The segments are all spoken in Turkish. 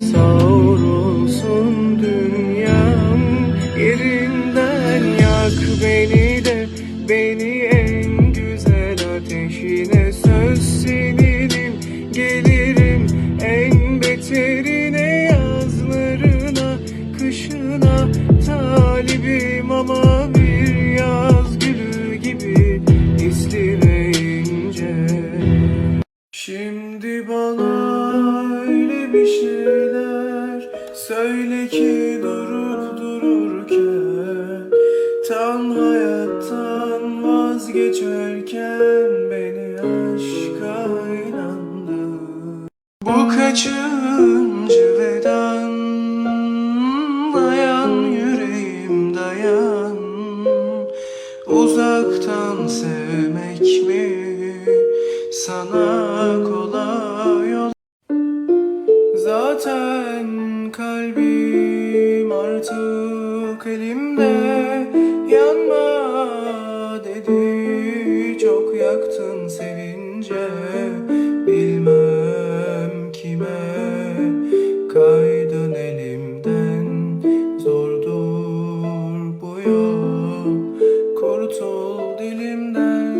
So söyle ki durup dururken Tam hayattan vazgeçerken beni aşka inandır Bu kaçıncı veda dayan yüreğim dayan. Uzaktan sevmek mi? Sana artık elimde Yanma dedi. Çok yaktın sevince Bilmem kime. Kaydın elimden Zordur bu yol. Kurtul dilimden.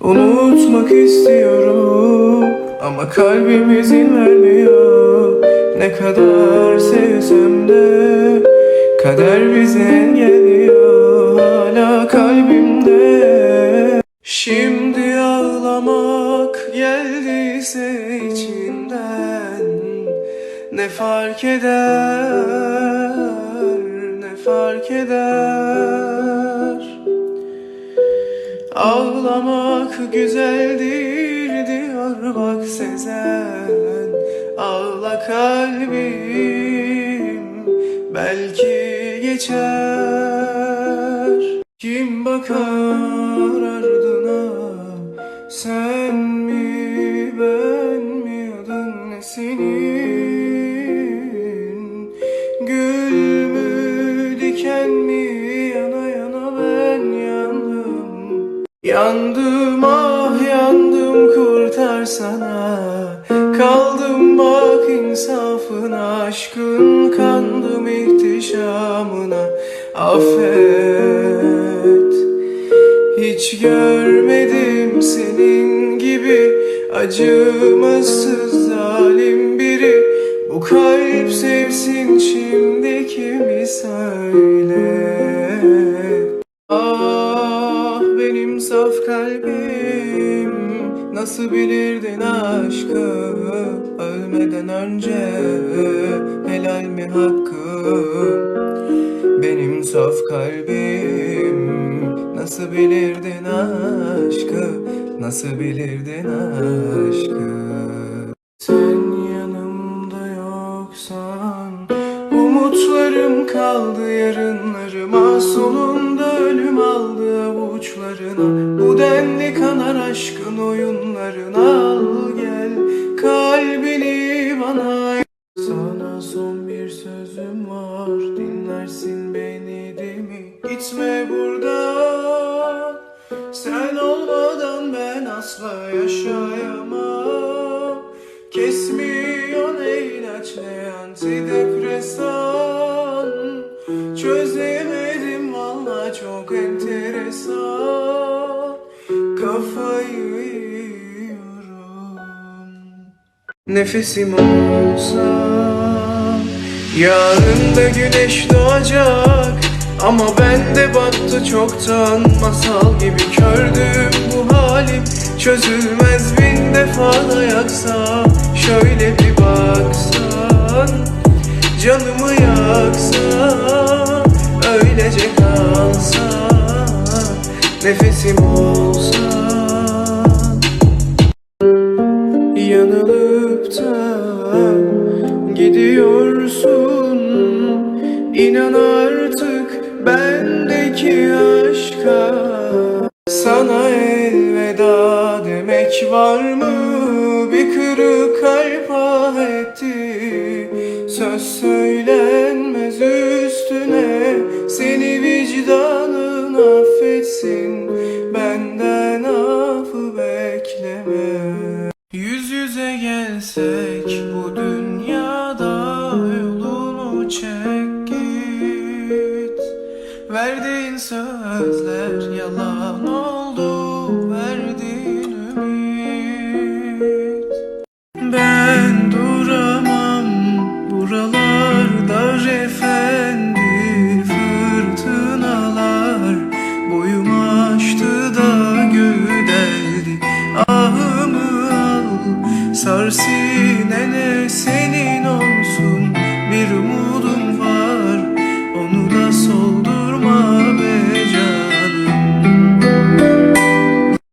Unutmak istiyorum ama kalbim izin vermiyor Ne kadar sevsem de kader bizi engelliyor Hala kalbimde. Şimdi ağlamak geldiyse içinden Ne fark eder, ne fark eder? Ağlamak güzeldir diyor bak Sezen Ağla kalbim belki geçer. Kim bakar ardına? Sen mi ben mi? Adın senin? Gül mü diken mi? Yana yana ben yandım. Yandım ah yandım kurtarsana. Kaldım bak insafına aşkın kandım ihtişamına Affet. Hiç görmedim senin gibi acımasız zalim biri. Bu kalp sevsin şimdi kimi söyle Ah benim saf kalbim Nasıl bilirdin aşkı Ölmeden önce Helal mi hakkım? Benim saf kalbim Nasıl bilirdin aşkı? Nasıl bilirdin aşkı? Sen yanımda yoksan Umutlarım kaldı yarınlarıma Sonunda ölüm aldı avuçlarına. Bu denli kanar aşkın oyunlarına Kesmiyor ne ilaç ne antidepresan Çözemedim valla çok enteresan. Kafayı yiyorum. Nefesim olsa Yarın da güneş doğacak. Ama ben de battı çoktan Masal gibi kördüm bu halim. Çözülmez bin defa da yaksa Şöyle bir baksan Canımı yaksa Öylece kalsa Nefesim olsa. Yanılıp da gidiyorsun İnan artık bendeki aşka Var mı? Bir kırık kalp ah etti Söz söylenmez üstüne. Seni vicdanın affetsin. Benden affı bekleme. Yüz yüze gelsek bu dünyada Yolunu çek git. Verdiğin sözler yalan olur